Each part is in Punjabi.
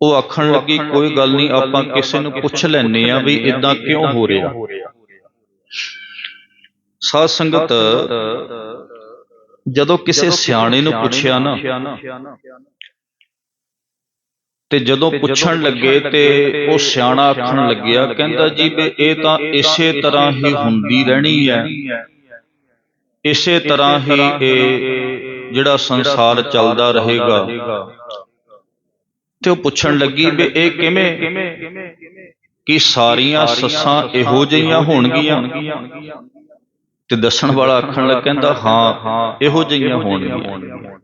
ਉਹ ਆਖਣ ਲੱਗੀ ਕੋਈ ਗੱਲ ਨਹੀਂ ਆਪਾਂ ਕਿਸੇ ਨੂੰ ਪੁੱਛ ਲੈਨੇ ਆ ਵੀ ਇਦਾਂ ਕਿਉਂ ਹੋ ਰਿਹਾ? ਸਾਧ ਸੰਗਤ ਜਦੋਂ ਕਿਸੇ ਸਿਆਣੇ ਨੂੰ ਪੁੱਛਿਆ ਨਾ ਤੇ ਜਦੋਂ ਪੁੱਛਣ ਲੱਗੇ ਤੇ ਉਹ ਸਿਆਣਾ ਆਖਣ ਲੱਗਿਆ ਕਹਿੰਦਾ ਜੀ ਵੀ ਇਹ ਤਾਂ ਇਸੇ ਤਰ੍ਹਾਂ ਹੀ ਹੁੰਦੀ ਰਹਿਣੀ ਹੈ। ਇਸੇ ਤਰ੍ਹਾਂ ਹੀ ਇਹ ਜਿਹੜਾ ਸੰਸਾਰ ਚੱਲਦਾ ਰਹੇਗਾ। ਤੇ ਉਹ ਪੁੱਛਣ ਲੱਗੀ ਵੀ ਇਹ ਕਿਵੇਂ? ਕਿ ਸਾਰੀਆਂ ਸੱਸਾਂ ਇਹੋ ਜਿਹੀਆਂ ਹੋਣਗੀਆਂ? ਤੇ ਦੱਸਣ ਵਾਲਾ ਆਖਣ ਲੱਗ ਕਹਿੰਦਾ ਹਾਂ ਇਹੋ ਜਿਹੀਆਂ ਹੋਣਗੀਆਂ।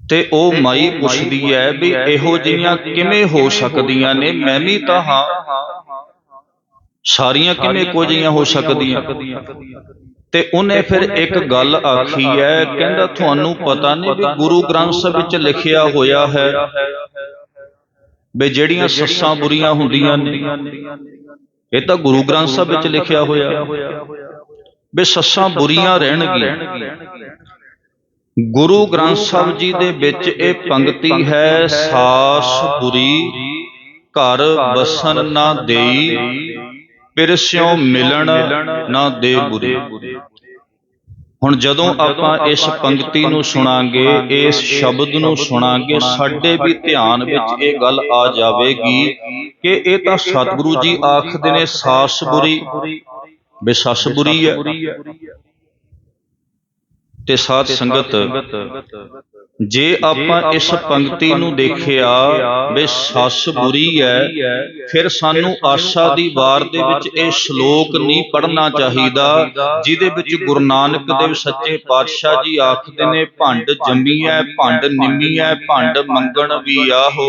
ਤੇ ਉਹ ਮਾਈ ਪੁੱਛਦੀ ਹੈ ਵੀ ਇਹੋ ਜਿਹੀਆਂ ਕਿਵੇਂ ਹੋ ਸਕਦੀਆਂ ਨੇ? ਮੈਂ ਵੀ ਤਾਂ ਹਾਂ। ਸਾਰੀਆਂ ਕਿਵੇਂ ਇੱਕੋ ਜਿਹੀਆਂ ਹੋ ਸਕਦੀਆਂ? ਤੇ ਉਹਨੇ ਫਿਰ ਇੱਕ ਗੱਲ ਆਖੀ ਹੈ ਕਹਿੰਦਾ ਤੁਹਾਨੂੰ ਪਤਾ ਨਹੀਂ ਵੀ ਗੁਰੂ ਗ੍ਰੰਥ ਸਾਹਿਬ ਵਿੱਚ ਲਿਖਿਆ ਹੋਇਆ ਹੈ ਵੀ ਜਿਹੜੀਆਂ ਸੱਸਾਂ ਬੁਰੀਆਂ ਹੁੰਦੀਆਂ ਨੇ ਇਹ ਤਾਂ ਗੁਰੂ ਗ੍ਰੰਥ ਸਾਹਿਬ ਵਿੱਚ ਲਿਖਿਆ ਹੋਇਆ। ਵੀ ਸੱਸਾਂ ਬੁਰੀਆਂ ਰਹਿਣਗੀਆਂ। ਗੁਰੂ ਗ੍ਰੰਥ ਸਾਹਿਬ ਜੀ ਦੇ ਵਿੱਚ ਇਹ ਪੰਕਤੀ ਹੈ ਸਾਸ ਬੁਰੀ ਘਰ ਬਸਨ ਨਾ ਦੇਈ। ਪਿਰਸਿਓ ਮਿਲਣ ਨਾ ਦੇ ਬੁਰੀ। ਹੁਣ ਜਦੋਂ ਆਪਾਂ ਇਸ ਪੰਕਤੀ ਨੂੰ ਸੁਣਾਂਗੇ ਇਸ ਸ਼ਬਦ ਨੂੰ ਸੁਣਾਂਗੇ ਸਾਡੇ ਵੀ ਧਿਆਨ ਵਿੱਚ ਇਹ ਗੱਲ ਆ ਜਾਵੇਗੀ ਕਿ ਇਹ ਤਾਂ ਸਤਿਗੁਰੂ ਜੀ ਆਖਦੇ ਨੇ ਸਾਸ ਬੁਰੀ ਬੇ ਸੱਸ ਬੁਰੀ ਹੈ ਤੇ ਸਾਧ ਸੰਗਤ ਜੇ ਆਪਾਂ ਇਸ ਪੰਕਤੀ ਨੂੰ ਦੇਖਿਆ ਵੀ ਸੱਸ ਬੁਰੀ ਹੈ ਫਿਰ ਸਾਨੂੰ ਆਸਾ ਦੀ ਵਾਰ ਦੇ ਵਿੱਚ ਇਹ ਸ਼ਲੋਕ ਨਹੀਂ ਪੜਨਾ ਚਾਹੀਦਾ ਜਿਹਦੇ ਵਿੱਚ ਗੁਰੂ ਨਾਨਕ ਦੇਵ ਸੱਚੇ ਪਾਤਸ਼ਾਹ ਜੀ ਆਖਦੇ ਨੇ ਭੰਡ ਜੰਮੀ ਹੈ ਭੰਡ ਨਿੰਮੀ ਹੈ ਭੰਡ ਮੰਗਣ ਵੀ ਆਹੋ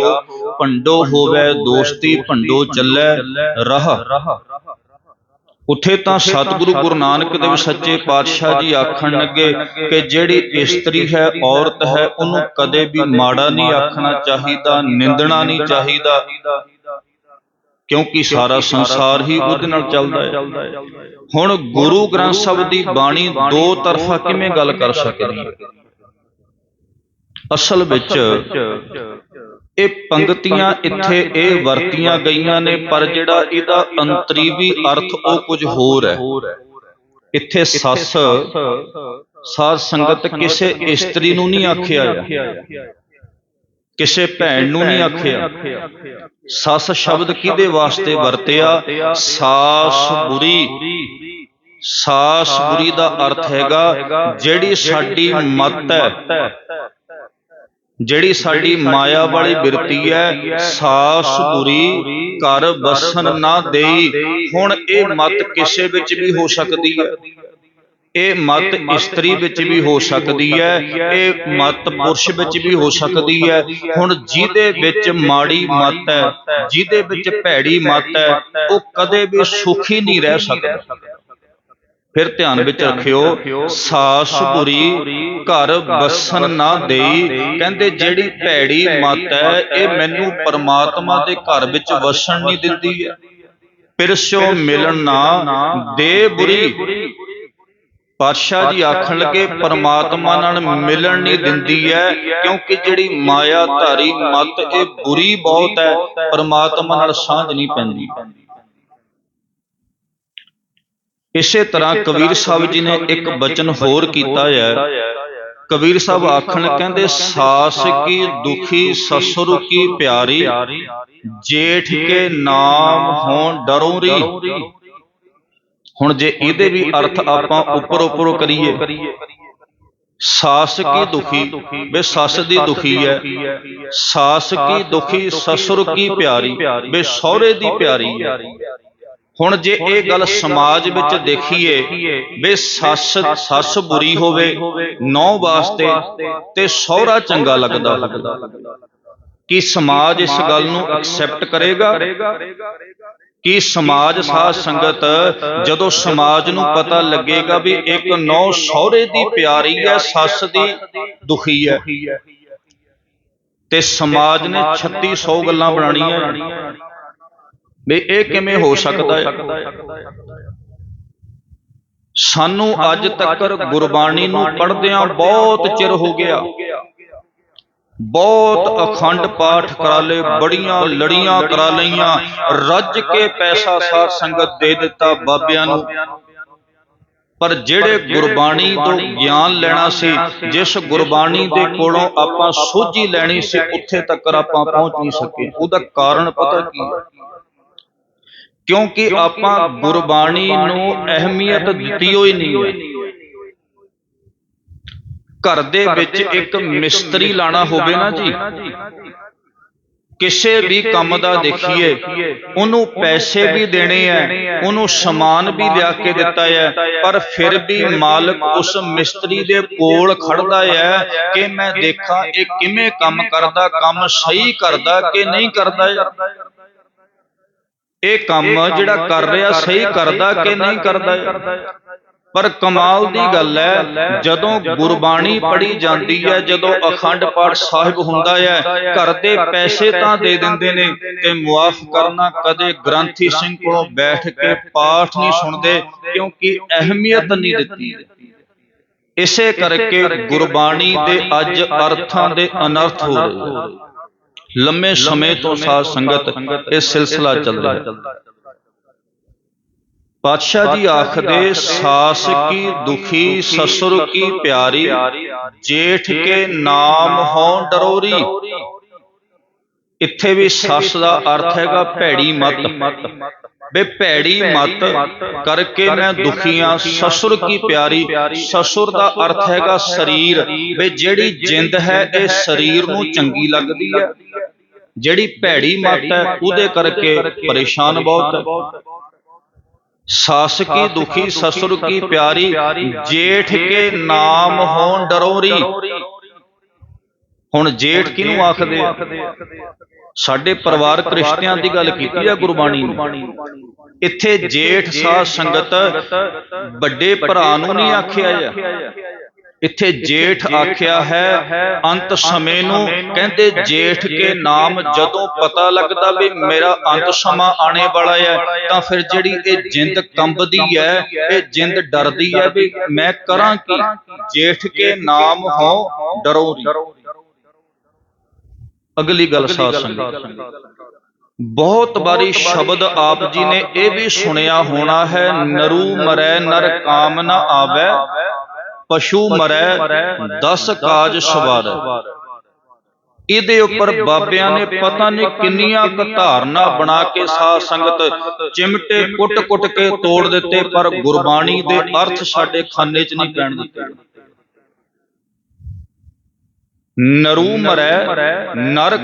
ਭੰਡੋ ਹੋਵੇ ਦੋਸਤੀ ਭੰਡੋ ਚੱਲੇ ਰਹ। ਉੱਥੇ ਤਾਂ ਸਤਿਗੁਰੂ ਗੁਰੂ ਨਾਨਕ ਦੇਵ ਸੱਚੇ ਪਾਤਸ਼ਾਹ ਜੀ ਆਖਣ ਲੱਗੇ ਕਿ ਜਿਹੜੀ ਇਸਤਰੀ ਹੈ ਔਰਤ ਹੈ ਉਹਨੂੰ ਕਦੇ ਵੀ ਮਾੜਾ ਨਹੀਂ ਆਖਣਾ ਚਾਹੀਦਾ ਨਿੰਦਣਾ ਨਹੀਂ ਚਾਹੀਦਾ। ਕਿਉਂਕਿ ਸਾਰਾ ਸੰਸਾਰ ਹੀ ਉਹਦੇ ਨਾਲ ਚੱਲਦਾ ਹੈ। ਹੁਣ ਗੁਰੂ ਗ੍ਰੰਥ ਸਾਹਿਬ ਦੀ ਬਾਣੀ ਦੋ ਤਰਫਾ ਕਿਵੇਂ ਗੱਲ ਕਰ ਸਕਦੀ ਹੈ? ਅਸਲ ਵਿੱਚ ਇਹ ਪੰਕਤੀਆਂ ਇੱਥੇ ਇਹ ਵਰਤੀਆਂ ਗਈਆਂ ਨੇ ਪਰ ਜਿਹੜਾ ਇਹਦਾ ਅੰਤਰੀਵੀ ਅਰਥ ਉਹ ਕੁਝ ਹੋਰ ਹੈ। ਇੱਥੇ ਸੱਸ ਸਾਧ ਸੰਗਤ ਕਿਸੇ ਇਸਤਰੀ ਨੂੰ ਨਹੀਂ ਆਖਿਆ ਕਿਸੇ ਭੈਣ ਨੂੰ ਨਹੀਂ ਆਖਿਆ। ਸੱਸ ਸ਼ਬਦ ਕਿਹਦੇ ਵਾਸਤੇ ਵਰਤਿਆ? ਸਾਸ ਬੁਰੀ। ਸਾਸ ਬੁਰੀ ਦਾ ਅਰਥ ਹੈਗਾ ਜਿਹੜੀ ਸਾਡੀ ਮਤ ਹੈ। ਜਿਹੜੀ ਸਾਡੀ ਮਾਇਆ ਵਾਲੀ ਬਿਰਤੀ ਹੈ ਸਾਸ ਬੁਰੀ ਘਰ ਬਸਨ ਨਾ ਦੇਈ। ਹੁਣ ਇਹ ਮਤ ਕਿਸੇ ਵਿੱਚ ਵੀ ਹੋ ਸਕਦੀ ਹੈ। ਇਹ ਮਤ ਇਸਤਰੀ ਵਿੱਚ ਵੀ ਹੋ ਸਕਦੀ ਹੈ। ਇਹ ਮਤ ਪੁਰਸ਼ ਵਿੱਚ ਵੀ ਹੋ ਸਕਦੀ ਹੈ। ਹੁਣ ਜਿਹਦੇ ਵਿੱਚ ਮਾੜੀ ਮਤ ਹੈ ਜਿਹਦੇ ਵਿੱਚ ਭੈੜੀ ਮਤ ਹੈ ਉਹ ਕਦੇ ਵੀ ਸੁਖੀ ਨਹੀਂ ਰਹਿ ਸਕਦਾ। ਫਿਰ ਧਿਆਨ ਵਿੱਚ ਰੱਖਿਓ ਸਾਸ ਬੁਰੀ ਘਰ ਬਸਨ ਨਾ ਦੇਈ। ਕਹਿੰਦੇ ਜਿਹੜੀ ਭੈੜੀ ਮਤ ਹੈ ਇਹ ਮੈਨੂੰ ਪਰਮਾਤਮਾ ਦੇ ਘਰ ਵਿੱਚ ਵਸਣ ਨਹੀਂ ਦਿੰਦੀ ਹੈ। ਪਿਰਸੋ ਮਿਲਣ ਨਾ ਦੇ ਬੁਰੀ। ਪਾਤਸ਼ਾਹ ਜੀ ਆਖਣ ਲੱਗੇ ਪਰਮਾਤਮਾ ਨਾਲ ਮਿਲਣ ਨਹੀਂ ਦਿੰਦੀ ਹੈ ਕਿਉਂਕਿ ਜਿਹੜੀ ਮਾਇਆ ਧਾਰੀ ਮਤ ਇਹ ਬੁਰੀ ਬਹੁਤ ਹੈ ਪਰਮਾਤਮਾ ਨਾਲ ਸਾਂਝ ਨਹੀਂ ਪੈਂਦੀ। ਇਸੇ ਤਰ੍ਹਾਂ ਕਬੀਰ ਸਾਹਿਬ ਜੀ ਨੇ ਇੱਕ ਬਚਨ ਹੋਰ ਕੀਤਾ ਹੈ। ਕਬੀਰ ਸਾਹਿਬ ਆਖਣ ਕਹਿੰਦੇ ਸਾਸ ਕੀ ਦੁਖੀ ਸਸੁਰ ਕੀ ਪਿਆਰੀ? ਜੇਠ ਕੇ ਨਾਮ ਹੋਂ ਡਰੋਰੀ ਹੁਣ ਜੇ ਇਹਦੇ ਵੀ ਅਰਥ ਆਪਾਂ ਉੱਪਰ ਉੱਪਰੋਂ ਕਰੀਏ। ਸਾਸ ਕੀ ਦੁਖੀ? ਵੇ ਸੱਸ ਦੀ ਦੁਖੀ ਹੈ। ਸਾਸ ਕੀ ਦੁਖੀ ਸਸੁਰ ਕੀ ਪਿਆਰੀ? ਵੇ ਸਹੁਰੇ ਦੀ ਪਿਆਰੀ ਹੈ। ਹੁਣ ਜੇ ਇਹ ਗੱਲ ਸਮਾਜ ਵਿੱਚ ਦੇਖੀਏ ਵੇ ਸੱਸ ਸੱਸ ਬੁਰੀ ਹੋਵੇ ਨੌ ਵਾਸਤੇ ਤੇ ਸਹੁਰਾ ਚੰਗਾ ਲੱਗਦਾ ਕੀ ਸਮਾਜ ਇਸ ਗੱਲ ਨੂੰ ਐਕਸੈਪਟ ਕਰੇਗਾ? ਕਿ ਸਮਾਜ ਸਾਧ ਸੰਗਤ ਜਦੋਂ ਸਮਾਜ ਨੂੰ ਪਤਾ ਲੱਗੇਗਾ ਵੀ ਇੱਕ ਨੌ ਸਹੁਰੇ ਦੀ ਪਿਆਰੀ ਹੈ ਸੱਸ ਦੀ ਦੁਖੀ ਹੈ। ਤੇ ਸਮਾਜ ਨੇ 3600 ਗੱਲਾਂ ਬਣਾਣੀਆਂ ਵੀ ਇਹ ਕਿਵੇਂ ਹੋ ਸਕਦਾ ਹੈ? ਸਾਨੂੰ ਅੱਜ ਤੱਕ ਗੁਰਬਾਣੀ ਨੂੰ ਪੜ੍ਹਦਿਆਂ ਬਹੁਤ ਚਿਰ ਹੋ ਗਿਆ। ਬਹੁਤ ਅਖੰਡ ਪਾਠ ਕਰਾ ਲਏ ਬੜੀਆਂ ਲੜੀਆਂ ਕਰਾ ਲਈਆਂ। ਰੱਜ ਕੇ ਪੈਸਾ ਸਾਧ ਸੰਗਤ ਦੇ ਦਿੱਤਾ ਬਾਬਿਆਂ ਨੂੰ। ਪਰ ਜਿਹੜੇ ਗੁਰਬਾਣੀ ਤੋਂ ਗਿਆਨ ਲੈਣਾ ਸੀ ਜਿਸ ਗੁਰਬਾਣੀ ਦੇ ਕੋਲੋਂ ਆਪਾਂ ਸੋਝੀ ਲੈਣੀ ਸੀ ਉੱਥੇ ਤੱਕ ਆਪਾਂ ਪਹੁੰਚ ਨਹੀਂ ਸਕੇ। ਉਹਦਾ ਕਾਰਨ ਪਤਾ ਕੀ ਹੈ? ਕਿਉਂਕਿ ਆਪਾਂ ਗੁਰਬਾਣੀ ਨੂੰ ਅਹਿਮੀਅਤ ਦਿੱਤੀ ਹੋਈ ਨਹੀਂ ਹੈ। ਘਰ ਦੇ ਵਿੱਚ ਇੱਕ ਮਿਸਤਰੀ ਲਾਣਾ ਹੋਵੇ ਨਾ ਜੀ। ਕਿਸੇ ਵੀ ਕੰਮ ਦਾ ਦੇਖੀਏ ਉਹਨੂੰ ਪੈਸੇ ਵੀ ਦੇਣੇ ਐ ਉਹਨੂੰ ਸਮਾਨ ਵੀ ਲਿਆ ਕੇ ਦਿੱਤਾ ਹੈ ਪਰ ਫਿਰ ਵੀ ਮਾਲਕ ਉਸ ਮਿਸਤਰੀ ਦੇ ਕੋਲ ਖੜਦਾ ਹੈ ਕਿ ਮੈਂ ਦੇਖਾਂ ਇਹ ਕਿਵੇਂ ਕੰਮ ਕਰਦਾ ਕੰਮ ਸਹੀ ਕਰਦਾ ਕਿ ਨਹੀਂ ਕਰਦਾ ਇਹ ਕੰਮ ਜਿਹੜਾ ਕਰ ਰਿਹਾ ਸਹੀ ਕਰਦਾ ਕਿ ਨਹੀਂ ਕਰਦਾ ਪਰ ਕਮਾਲ ਦੀ ਗੱਲ ਹੈ ਜਦੋਂ ਗੁਰਬਾਣੀ ਪੜ੍ਹੀ ਜਾਂਦੀ ਹੈ ਜਦੋਂ ਅਖੰਡ ਪਾਠ ਸਾਹਿਬ ਹੁੰਦਾ ਹੈ ਘਰ ਦੇ ਪੈਸੇ ਤਾਂ ਦੇ ਦਿੰਦੇ ਨੇ ਤੇ ਮੁਆਫ ਕਰਨਾ ਕਦੇ ਗ੍ਰੰਥੀ ਸਿੰਘ ਕੋਲੋਂ ਬੈਠ ਕੇ ਪਾਠ ਨਹੀਂ ਸੁਣਦੇ ਕਿਉਂਕਿ ਅਹਿਮੀਅਤ ਨਹੀਂ ਦਿੱਤੀ। ਇਸੇ ਕਰਕੇ ਗੁਰਬਾਣੀ ਦੇ ਅੱਜ ਅਰਥਾਂ ਦੇ ਅਨਰਥ ਹੋ ਰਹੇ। ਲੰਮੇ ਸਮੇਂ ਤੋਂ ਸਾਧ ਸੰਗਤ ਇਹ ਸਿਲਸਿਲਾ ਚੱਲ ਰਿਹਾ। ਹੈ। ਪਾਤਸ਼ਾਹ ਜੀ ਆਖਦੇ ਸਾਸ ਕੀ ਦੁਖੀ ਸਸੁਰ ਕੀ ਪਿਆਰੀ ਜੇਠ ਕੇ ਨਾਮ ਹੋਂ ਡਰੋਰੀ। ਇੱਥੇ ਵੀ ਸੱਸ ਦਾ ਅਰਥ ਹੈਗਾ ਭੈੜੀ ਮਤ। ਬੇ ਭੈੜੀ ਮਤ ਕਰਕੇ ਮੈਂ ਦੁਖੀਆਂ ਸਸੁਰ ਕੀ ਪਿਆਰੀ? ਸਸੁਰ ਦਾ ਅਰਥ ਹੈਗਾ ਸਰੀਰ। ਬੇ ਜਿਹੜੀ ਜਿੰਦ ਹੈ ਇਹ ਸਰੀਰ ਨੂੰ ਚੰਗੀ ਲੱਗਦੀ ਹੈ। ਜਿਹੜੀ ਭੈੜੀ ਮਤ ਹੈ ਉਹਦੇ ਕਰਕੇ ਪਰੇਸ਼ਾਨ ਬਹੁਤ। ਹੈ ਸਾਸ ਕੀ ਦੁਖੀ ਸਸੁਰ ਕੀ ਪਿਆਰੀ? ਜੇਠ ਕੇ ਨਾਮ ਹੋਣ ਡਰੋਰੀ। ਹੁਣ ਜੇਠ ਕਿਹਨੂੰ ਆਖਦੇ ਆ? ਸਾਡੇ ਪਰਿਵਾਰਕ ਰਿਸ਼ਤਿਆਂ ਦੀ ਗੱਲ ਕੀਤੀ ਆ ਗੁਰਬਾਣੀ ਨੇ ਇੱਥੇ ਜੇਠ ਸਾਧ ਸੰਗਤ ਵੱਡੇ ਭਰਾ ਨੂੰ ਨਹੀਂ ਆਖਿਆ ਜਾ। ਇੱਥੇ ਜੇਠ ਆਖਿਆ ਹੈ ਅੰਤ ਸਮੇਂ ਨੂੰ ਕਹਿੰਦੇ ਜੇਠ ਕੇ ਨਾਮ ਜਦੋਂ ਪਤਾ ਲੱਗਦਾ ਵੀ ਮੇਰਾ ਅੰਤ ਸਮਾਂ ਆਣੇ ਵਾਲਾ ਹੈ ਤਾਂ ਫਿਰ ਜਿਹੜੀ ਇਹ ਜਿੰਦ ਕੰਬਦੀ ਹੈ ਇਹ ਜਿੰਦ ਡਰਦੀ ਹੈ ਵੀ ਮੈਂ ਕਰਾਂ ਕੀ? ਜੇਠ ਕੇ ਨਾਮ ਹੋ ਡਰੋ ਅਗਲੀ ਗੱਲ ਸਾਧ ਸੰਗਤ। ਬਹੁਤ ਵਾਰੀ ਸ਼ਬਦ ਆਪ ਜੀ ਨੇ ਇਹ ਵੀ ਸੁਣਿਆ ਹੋਣਾ ਹੈ ਨਰੂ ਮਰੈ ਨਰ ਕਾਮ ਨ ਆਵੇ ਪਸ਼ੂ ਮਰੈ 10 ਕਾਜ ਸਵਾਰੈ। ਇਹਦੇ ਉੱਪਰ ਬਾਬਿਆਂ ਨੇ ਪਤਾ ਨਹੀਂ ਕਿੰਨੀਆਂ ਧਾਰਨਾ ਬਣਾ ਕੇ ਸਾਧ ਸੰਗਤ ਚਿਮਟੇ ਕੁੱਟ-ਕੁੱਟ ਕੇ ਤੋੜ ਦਿੱਤੇ ਪਰ ਗੁਰਬਾਣੀ ਦੇ ਅਰਥ ਸਾਡੇ ਖਾਨੇ 'ਚ ਨਹੀਂ ਪੈਣ ਦਿੱਤੇ। ਨਰੂ ਮਰੈ ਨਰ